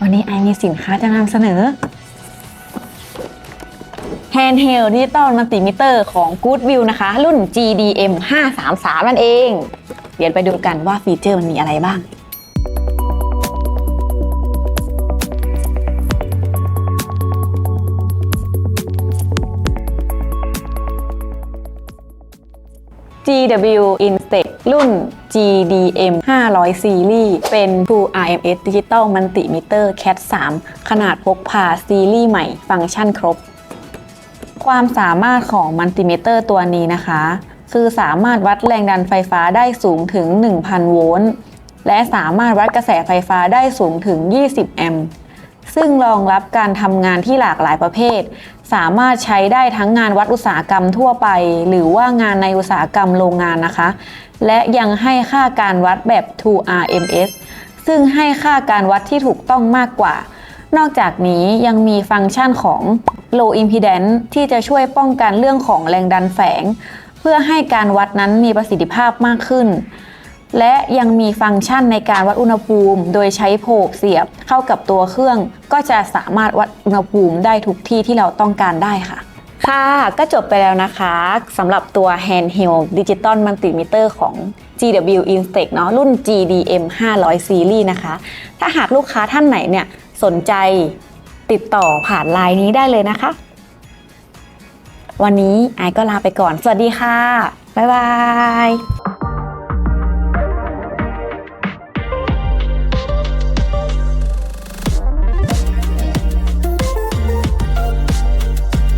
วันนี้ไอมีสินค้าจะนำเสนอ Handheld Digital Multimeter ของ Goodwill นะคะ รุ่น GDM 533 นั่นเอง เดี๋ยวไปดูกันว่าฟีเจอร์มันมีอะไรบ้าง GW Instech รุ่น GDM 500 Series เป็น True RMS Digital Multimeter CAT 3 ขนาดพกพาซีรีส์ใหม่ ฟังก์ชันครบ ความสามารถของมัลติเมเตอร์ตัวนี้นะคะ คือสามารถวัดแรงดันไฟฟ้าได้สูงถึง 1,000 โวลต์ และสามารถวัดกระแสไฟฟ้าได้สูงถึง 20 แอมป์ ซึ่งรองรับการทำงานที่หลากหลายประเภท สามารถใช้ได้ทั้งงานวัดอุตสาหกรรมทั่วไป หรือว่างานในอุตสาหกรรมโรงงานนะคะ และยังให้ค่าการวัดแบบ 2RMS ซึ่งให้ค่าการวัดที่ถูกต้องมากกว่า นอกจากนี้ยังมีฟังก์ชันของ low impedance ที่จะช่วยป้องกันเรื่องของแรงดันแฝง เพื่อให้การวัดนั้นมีประสิทธิภาพมากขึ้น และยังมีฟังก์ชันในการวัดอุณหภูมิ โดยใช้โผกเสียบเข้ากับตัวเครื่อง ก็จะสามารถวัดอุณหภูมิได้ทุกที่ที่เราต้องการได้ค่ะ ค่ะ ก็จบไปแล้วนะคะสำหรับตัว Handheld Digital Multimeter ของ GW Instec เนาะรุ่น GDM 500 Series นะคะ ถ้าหากลูกค้าท่านไหนเนี่ยสนใจติดต่อผ่านไลน์นี้ได้เลยนะคะ วันนี้ไอก็ลาไปก่อน สวัสดีค่ะ บ๊ายบาย